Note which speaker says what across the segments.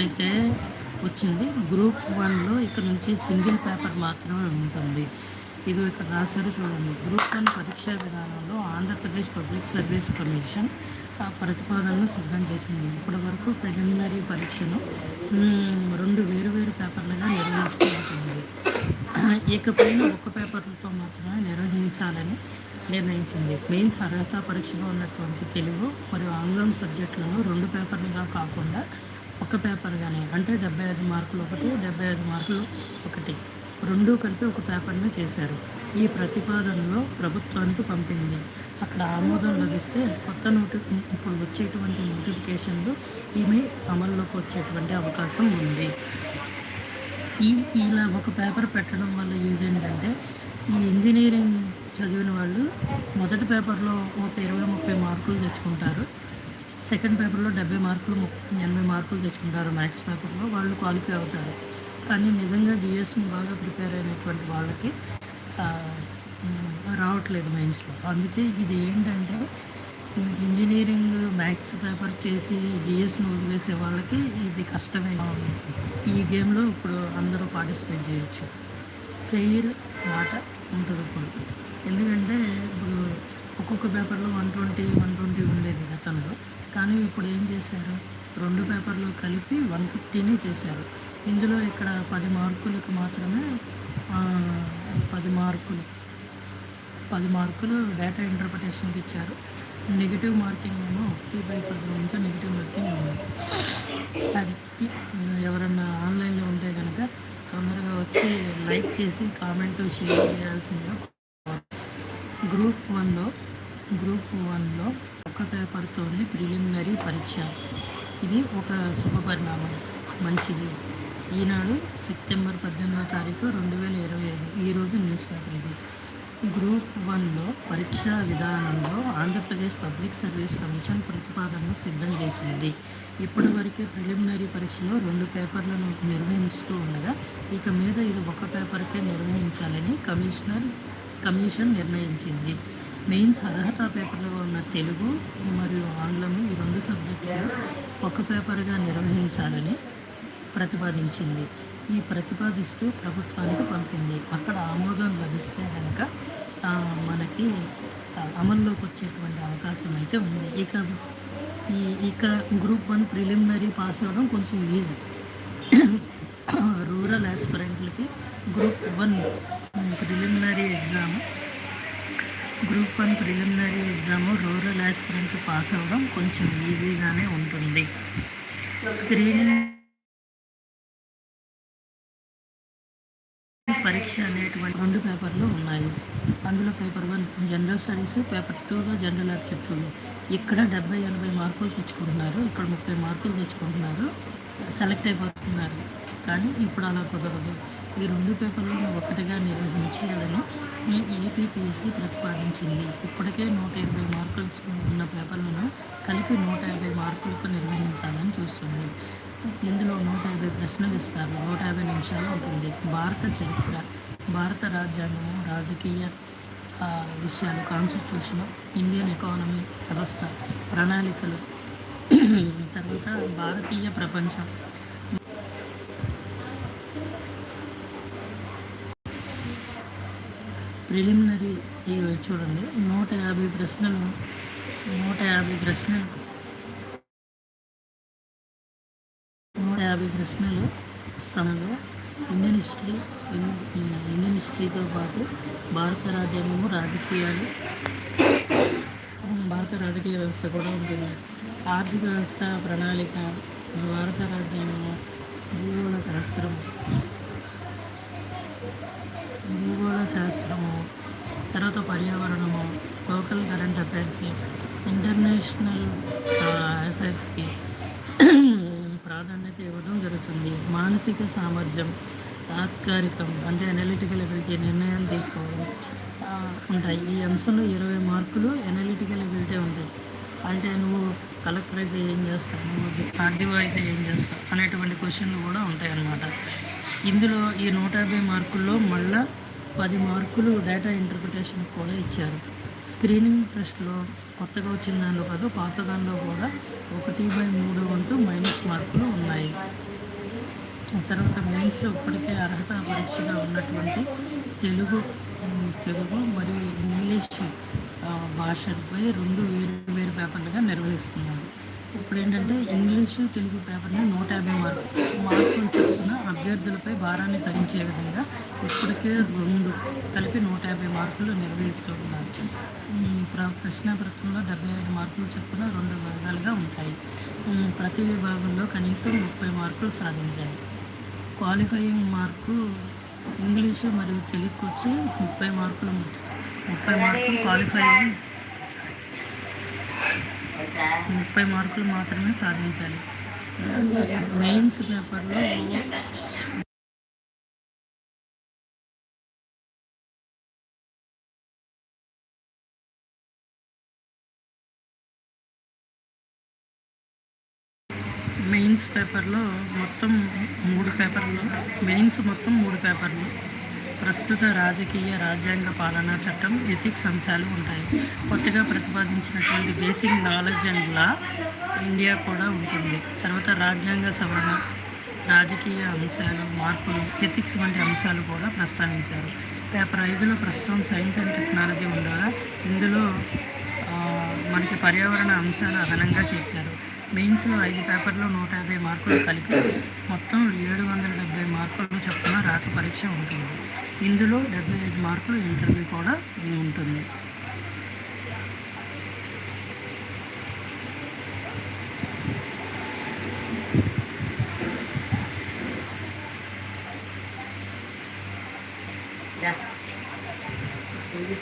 Speaker 1: అయితే వచ్చింది. గ్రూప్ వన్లో ఇక్కడ నుంచి సింగిల్ పేపర్ మాత్రమే ఉంటుంది. ఇది ఇక్కడ రాశారు చూడండి. గ్రూప్ వన్ పరీక్షా విధానంలో ఆంధ్రప్రదేశ్ పబ్లిక్ సర్వీస్ కమిషన్ ఆ ప్రతిపాదనను సిద్ధం చేసింది. ఇప్పటి వరకు ప్రిలిమినరీ పరీక్షను రెండు వేరు వేరు పేపర్లుగా నిర్వహిస్తూ ఉంటుంది. ఇకపైన ఒక్క పేపర్లతో మాత్రమే నిర్వహించాలని నిర్ణయించింది. మెయిన్స్ అర్హత పరీక్షలో ఉన్నటువంటి తెలుగు మరియు ఆంగ్లం సబ్జెక్టులను రెండు పేపర్లుగా కాకుండా ఒక కానీ అంటే డెబ్బై ఐదు మార్కులు ఒకటి డెబ్బై ఐదు మార్కులు ఒకటి. రెండు కలిపి ఒక పేపర్ని చేశారు. ఈ ప్రతిపాదనలో ప్రభుత్వానికి పంపింది. అక్కడ ఆమోదం లభిస్తే కొత్త నోటి ఇప్పుడు వచ్చేటువంటి నోటిఫికేషన్లు ఈమె అమల్లోకి వచ్చేటువంటి అవకాశం ఉంది. ఈ ఇలా ఒక పేపర్ పెట్టడం వల్ల యూజ్ ఏంటంటే ఈ ఇంజనీరింగ్ చదివిన వాళ్ళు మొదటి పేపర్లో ఒక ఇరవై ముప్పై మార్కులు తెచ్చుకుంటారు. సెకండ్ పేపర్లో డెబ్బై మార్కులు ఎనభై మార్కులు తెచ్చుకుంటారు మ్యాథ్స్ పేపర్లో. వాళ్ళు క్వాలిఫై అవుతారు. కానీ నిజంగా జిఎస్ని బాగా ప్రిపేర్ అయినటువంటి వాళ్ళకి రావట్లేదు మెయిన్స్లో అందుకే ఇది ఏంటంటే ఇంజనీరింగ్ మ్యాథ్స్ పేపర్ చేసి జిఎస్ని వదిలేసే వాళ్ళకి ఇది కష్టమే. ఈ గేమ్లో ఇప్పుడు అందరూ పార్టిసిపేట్ చేయొచ్చు. ఫెయిర్ మాట ఉంటుంది ఇప్పుడు. ఎందుకంటే ఇప్పుడు ఒక్కొక్క పేపర్లో వన్ ట్వంటీ వన్ ట్వంటీ ఉండేది గతంలో. కానీ ఇప్పుడు ఏం చేశారు? రెండు పేపర్లు కలిపి వన్ ఫిఫ్టీని చేశారు. ఇందులో ఇక్కడ పది మార్కులకు మాత్రమే పది మార్కులు పది మార్కులు డేటా ఇంటర్ప్రిటేషన్కి ఇచ్చారు. నెగిటివ్ మార్కింగ్ ఏమో ఒకటి బై పది ఉంటే నెగిటివ్ మార్కింగ్ ఉంది. అది ఎవరన్నా ఆన్లైన్లో ఉంటే కనుక తొందరగా వచ్చి లైక్ చేసి కామెంట్ షేర్ చేయాల్సిందిగా గ్రూప్ వన్లో గ్రూప్ వన్లో ఒక్క పేపర్తోనే ప్రిలిమినరీ పరీక్ష. ఇది ఒక శుభ పరిణామం. మంచిది. ఈనాడు సెప్టెంబర్ పద్దెనిమిదో తారీఖు రెండు వేల ఇరవై ఐదు. ఈరోజు న్యూస్ పేపర్ ఇది. గ్రూప్ వన్లో పరీక్షా విధానంలో ఆంధ్రప్రదేశ్ పబ్లిక్ సర్వీస్ కమిషన్ ప్రతిపాదనను సిద్ధం చేసింది. ఇప్పటివరకే ప్రిలిమినరీ పరీక్షలో రెండు పేపర్లను నిర్వహిస్తూ ఉండగా ఇక మీద ఇది ఒక పేపర్కే నిర్వహించాలని కమిషనర్ కమిషన్ నిర్ణయించింది. మెయిన్స్ అర్హత పేపర్లో ఉన్న తెలుగు మరియు ఆంగ్లము ఈ రెండు సబ్జెక్టులు ఒక పేపర్గా నిర్వహించాలని ప్రతిపాదించింది. ఈ ప్రతిపాదిస్తూ ప్రభుత్వానికి పంపింది. అక్కడ ఆమోదం లభిస్తే కనుక మనకి అమల్లోకి వచ్చేటువంటి అవకాశం అయితే ఉంది. ఇక ఈ ఇక గ్రూప్ వన్ ప్రిలిమినరీ పాస్ అవ్వడం కొంచెం easy. Rural ఆస్పిరెంట్లకి group one preliminary exam group one preliminary exam rural aspirant pass అవ్వడం కొంచెం ఈజీగానే ఉంటుంది. స్క్రీనింగ్ పరీక్ష అనేటువంటి రెండు పేపర్లు ఉన్నాయి. అందులో paper one general studies paper టూలో జనరల్ ఆప్టిట్యూడ్ ఇక్కడ డెబ్బై ఎనభై మార్కులు తెచ్చుకుంటున్నారు. ఇక్కడ ముప్పై మార్కులు తెచ్చుకుంటున్నారు. సెలెక్ట్ అయిపోతున్నారు. కానీ ఇప్పుడు అలా కుదరదు. ఈ రెండు పేపర్లను ఒకటిగా నిర్వహించాలని ఏపీపీఎస్సీ ప్రతిపాదించింది. ఇప్పటికే నూట ఇరవై మార్కులు ఉన్న పేపర్లను కలిపి నూట యాభై మార్కులకు నిర్వహించాలని చూస్తుంది. ఇందులో నూట యాభై ప్రశ్నలు ఇస్తారు. నూట యాభై నిమిషాలు ఉంటుంది భారత చరిత్ర భారత రాజ్యాంగము రాజకీయ విషయాలు కాన్స్టిట్యూషన్ ఇండియన్ ఎకానమీ వ్యవస్థ ప్రణాళికలు. తర్వాత భారతీయ ప్రపంచం. ప్రిలిమినరీ చూడండి. నూట యాభై ప్రశ్నలు నూట యాభై ప్రశ్నలు నూట యాభై ప్రశ్నలు సమయంలో ఇండియన్ హిస్టరీ ఇండియన్ హిస్టరీతో పాటు భారత రాజ్యాంగము రాజకీయాలు భారత రాజకీయ వ్యవస్థ కూడా ఉంటుంది. ఆర్థిక వ్యవస్థ ప్రణాళిక భారత రాజ్యాంగము భూగోళ శాస్త్రం శాస్త్రము తర్వాత పర్యావరణము లోకల్ కరెంట్ అఫైర్స్ ఇంటర్నేషనల్ అఫైర్స్కి ప్రాధాన్యత ఇవ్వడం జరుగుతుంది. మానసిక సామర్థ్యం తాత్కాలికం అంటే అనలిటికల్ ఎబిలిటీ నిర్ణయం తీసుకోవడం ఉంటాయి. ఈ అంశంలో ఇరవై మార్కులు అనలిటికల్ ఎబిలిటీ ఉంటాయి. అంటే నువ్వు కలెక్టర్ అయితే ఏం చేస్తావు? నువ్వు ఆర్డీఓ అయితే ఏం చేస్తావు? అనేటువంటి క్వశ్చన్లు కూడా ఉంటాయి అన్నమాట ఇందులో ఈ నూట యాభై మార్కుల్లో మళ్ళీ పది మార్కులు డేటా ఇంటర్ప్రిటేషన్ కూడా ఇచ్చారు. స్క్రీనింగ్ టెస్ట్లో కొత్తగా వచ్చిన దానిలో కాదు పాత దానిలో కూడా ఒకటి బై మూడు వంతు మైనస్ మార్కులు ఉన్నాయి. తర్వాత మెయిన్స్లో ఇప్పటికే అర్హత పరీక్షగా ఉన్నటువంటి తెలుగు తెలుగు మరియు ఇంగ్లీష్ భాషలపై రెండు వేరు వేరు పేపర్లుగా నిర్వహిస్తున్నారు. ఇప్పుడు ఏంటంటే ఇంగ్లీషు తెలుగు పేపర్ని నూట యాభై మార్కులు. మార్కులు చొప్పున అభ్యర్థులపై భారాన్ని తగ్గించే విధంగా ఇప్పటికే రెండు కలిపి నూట యాభై మార్కులు నిర్వహిస్తున్నారు ప్ర ప్రశ్నాపత్రంలో డెబ్బై ఐదు మార్కులు చొప్పున రెండు వర్గాలుగా ఉంటాయి. ప్రతి విభాగంలో కనీసం ముప్పై మార్కులు సాధించాలి క్వాలిఫైయింగ్ మార్కు ఇంగ్లీషు మరియు తెలుగు వచ్చి ముప్పై మార్కులు ముప్పై మార్కులు క్వాలిఫైయింగ్ ముప్పై మార్కులు మాత్రమే సాధించాలి. మెయిన్స్ పేపర్లో మెయిన్స్ పేపర్లో మొత్తం మూడు పేపర్లు. మెయిన్స్ మొత్తం మూడు పేపర్లు. ప్రస్తుత రాజకీయ రాజ్యాంగ పాలనా చట్టం ఎథిక్స్ అంశాలు ఉంటాయి. కొత్తగా ప్రతిపాదించినటువంటి basic knowledge and law India కూడా ఉంటుంది. తర్వాత రాజ్యాంగ సవరణ రాజకీయ అంశాలు మార్పులు ఎథిక్స్ వంటి అంశాలు కూడా ప్రస్తావించారు. పేపర్ ఐదులో ప్రస్తుతం సైన్స్ అండ్ టెక్నాలజీ ఉండగా ఇందులో మనకి పర్యావరణ అంశాలు అదనంగా చేర్చారు. మెయిన్స్లో ఐదు పేపర్లో నూట యాభై మార్కులు కలిపి మొత్తం ఏడు వందల డెబ్బై మార్కులు చొప్పున రాత పరీక్ష ఉంటుంది. ఇందులో డెబ్బై ఐదు మార్కులు ఇంటర్వ్యూ కూడా ఉంటుంది.
Speaker 2: ఇది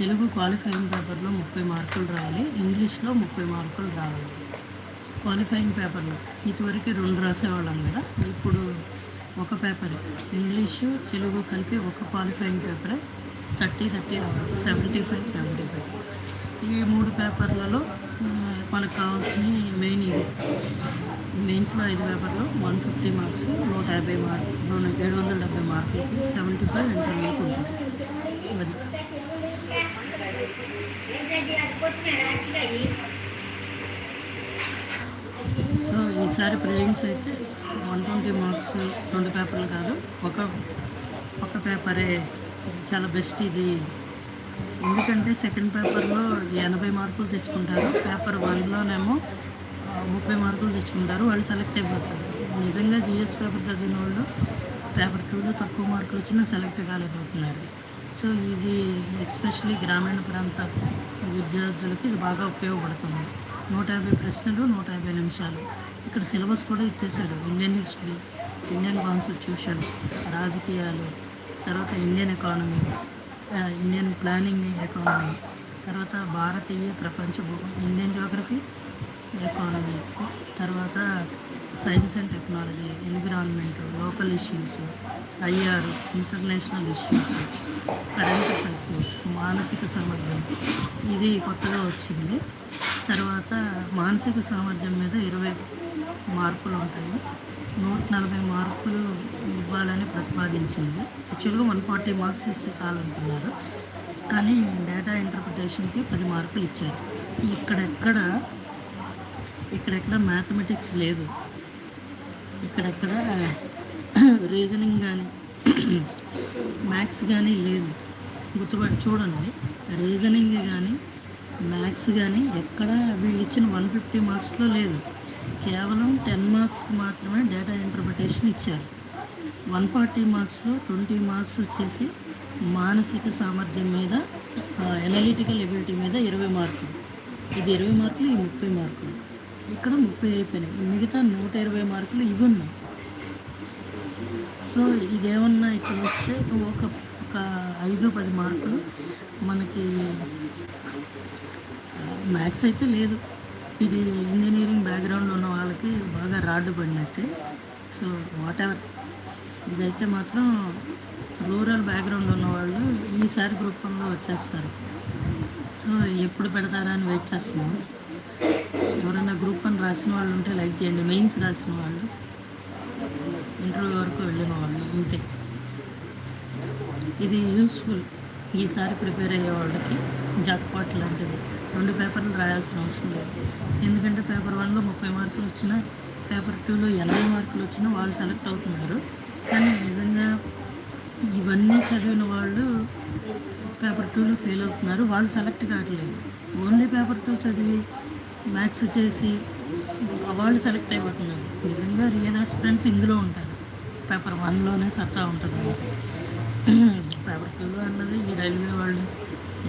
Speaker 1: తెలుగు క్వాలిఫైయింగ్ పేపర్లో ముప్పై మార్కులు రావాలి ఇంగ్లీష్లో ముప్పై మార్కులు రావాలి. క్వాలిఫైయింగ్ పేపర్లు ఇదివరకు రెండు రాసేవాళ్ళం కదా ఇప్పుడు ఒక పేపర్. ఇంగ్లీషు తెలుగు కలిపి ఒక క్వాలిఫైయింగ్ పేపరే థర్టీ థర్టీ రావాలి సెవెంటీ ఫైవ్ సెవెంటీ ఫైవ్. ఈ మూడు పేపర్లలో మనకు కావాల్సిన మెయిన్ ఇది మెయిన్స్లో ఐదు పేపర్లో వన్ ఫిఫ్టీ మార్క్స్ నూట యాభై మార్క్ ఏడు వందల డెబ్బై మార్కులకి సెవెంటీ ఫైవ్ ఇంటర్వ్యూకి ఉంటుంది అది. సో ఈసారి ప్రిలిమ్స్ అయితే వన్ ట్వంటీ మార్క్స్ రెండు పేపర్లు కాదు ఒక ఒక పేపరే చాలా బెస్ట్ ఇది. ఎందుకంటే సెకండ్ పేపర్లో ఎనభై మార్కులు తెచ్చుకుంటారు పేపర్ వన్లోనేమో ముప్పై మార్కులు తెచ్చుకుంటారు వాళ్ళు సెలెక్ట్ అయిపోతారు. నిజంగా జిఎస్ పేపర్ చదివిన వాళ్ళు పేపర్ టూలో తక్కువ మార్కులు వచ్చినా సెలెక్ట్ కాలేకపోతున్నారు. సో ఇది ఎస్పెషలీ గ్రామీణ ప్రాంత విద్యార్థులకు ఇది బాగా ఉపయోగపడుతుంది. నూట యాభై ప్రశ్నలు నూట యాభై నిమిషాలు. ఇక్కడ సిలబస్ కూడా ఇచ్చేశారు. ఇండియన్ హిస్టరీ ఇండియన్ కాన్స్టిట్యూషన్ రాజకీయాలు తర్వాత Indian economy Indian planning economy తర్వాత భారతీయ ప్రపంచ భూ- ఇండియన్ జోగ్రఫీ ఎకానమీ తర్వాత science and technology environment local issues IR international issues. Current affairs మానసిక సామర్థ్యం. ఇది కొత్తగా వచ్చింది. తర్వాత మానసిక సామర్థ్యం మీద ఇరవై మార్కులు ఉంటాయి. నూట నలభై మార్కులు ఇవ్వాలని ప్రతిపాదించింది. యాక్చువల్గా వన్ ఫార్టీ మార్క్స్ ఇస్తే చాలనుకున్నారు కానీ డేటా ఇంటర్ప్రిటేషన్కి పది మార్కులు ఇచ్చారు. ఇక్కడెక్కడ ఇక్కడెక్కడ మ్యాథమెటిక్స్ లేదు. ఇక్కడెక్కడ రీజనింగ్ కానీ మ్యాథ్స్ కానీ లేదు. గుర్తుపట్టి చూడండి. రీజనింగ్ కానీ మ్యాథ్స్ కానీ ఎక్కడ వీళ్ళు ఇచ్చిన వన్ ఫిఫ్టీ మార్క్స్లో లేదు. కేవలం టెన్ మార్క్స్కి మాత్రమే డేటా ఇంటర్ప్రిటేషన్ ఇచ్చారు. వన్ ఫార్టీ మార్క్స్లో ట్వంటీ మార్క్స్ వచ్చేసి మానసిక సామర్థ్యం మీద ఎనలిటికల్ ఎబిలిటీ మీద ఇరవై మార్కులు. ఇది ఇరవై మార్కులు ఈ ముప్పై మార్కులు. ఇక్కడ ముప్పై అయిపోయినాయి. మిగతా నూట ఇరవై మార్కులు ఇవి ఉన్నాయి. సో ఇదేమన్నా ఇక్కడ వస్తే ఒక ఒక ఐదు పది మార్కులు మనకి మ్యాథ్స్ అయితే లేదు. ఇది ఇంజనీరింగ్ బ్యాక్గ్రౌండ్ ఉన్న వాళ్ళకి బాగా రాడ్డు పడినట్టే. సో వాట్ ఎవర్ ఇదైతే మాత్రం రూరల్ బ్యాక్గ్రౌండ్ ఉన్న వాళ్ళు ఈసారి గ్రూప్ వన్లో వచ్చేస్తారు. సో ఎప్పుడు పెడతారా అని వెయిట్ చేస్తున్నాం. ఎవరైనా గ్రూప్ వన్ రాసిన వాళ్ళు ఉంటే లైక్ చేయండి. మెయిన్స్ రాసిన వాళ్ళు. ఇంటర్వ్యూ వరకు వెళ్ళిన వాళ్ళు ఉంటే ఇది యూస్ఫుల్ ఈసారి ప్రిపేర్ అయ్యే వాళ్ళకి జాక్పాట్ లాంటిది. రెండు పేపర్లు రాయాల్సిన అవసరం లేదు. ఎందుకంటే పేపర్ వన్లో ముప్పై మార్కులు వచ్చినా పేపర్ టూలో ఎనభై మార్కులు వచ్చినా వాళ్ళు సెలెక్ట్ అవుతున్నారు. కానీ నిజంగా ఇవన్నీ చదివిన వాళ్ళు పేపర్ టూలో ఫెయిల్ అవుతున్నారు. వాళ్ళు సెలెక్ట్ కావట్లేదు. ఓన్లీ పేపర్ టూ చదివి మ్యాథ్స్ చేసి వాళ్ళు సెలెక్ట్ అయిపోతున్నారు. నిజంగా రియల్ ఆస్పిరెంట్లు ఇందులో ఉంటారు. పేపర్ వన్లోనే సత్తా ఉంటుంది పేపర్ టూలో అన్నది ఈ రైల్వే వాళ్ళు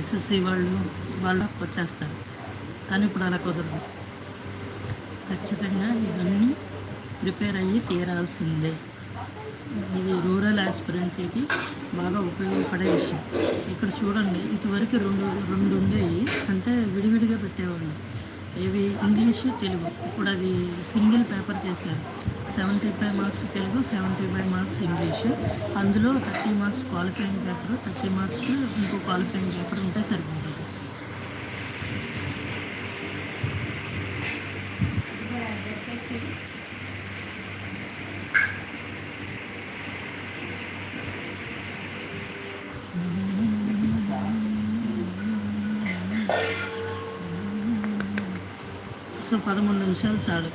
Speaker 1: ఎస్ఎస్సి వాళ్ళు వాళ్ళు వచ్చేస్తారు. కానీ ఇప్పుడు అలా కుదరదు. ఖచ్చితంగా ఇవన్నీ ప్రిపేర్ అయ్యి తీరాల్సిందే. ఇది రూరల్ ఆస్పిరెంట్కి బాగా ఉపయోగపడే విషయం. ఇక్కడ చూడండి ఇటువరకు రెండు రెండు ఉండేవి అంటే విడివిడిగా పెట్టేవాళ్ళు. ఇవి ఇంగ్లీషు తెలుగు. ఇప్పుడు అది సింగిల్ పేపర్ చేశారు. Seventy five marks Telugu seventy five marks English అందులో thirty marks qualifying paper thirty marks ఇంకో క్వాలిఫైయింగ్ పేపర్ ఉంటే సరిపోతుంది. సో పదమూడు నిమిషాలు చాలు.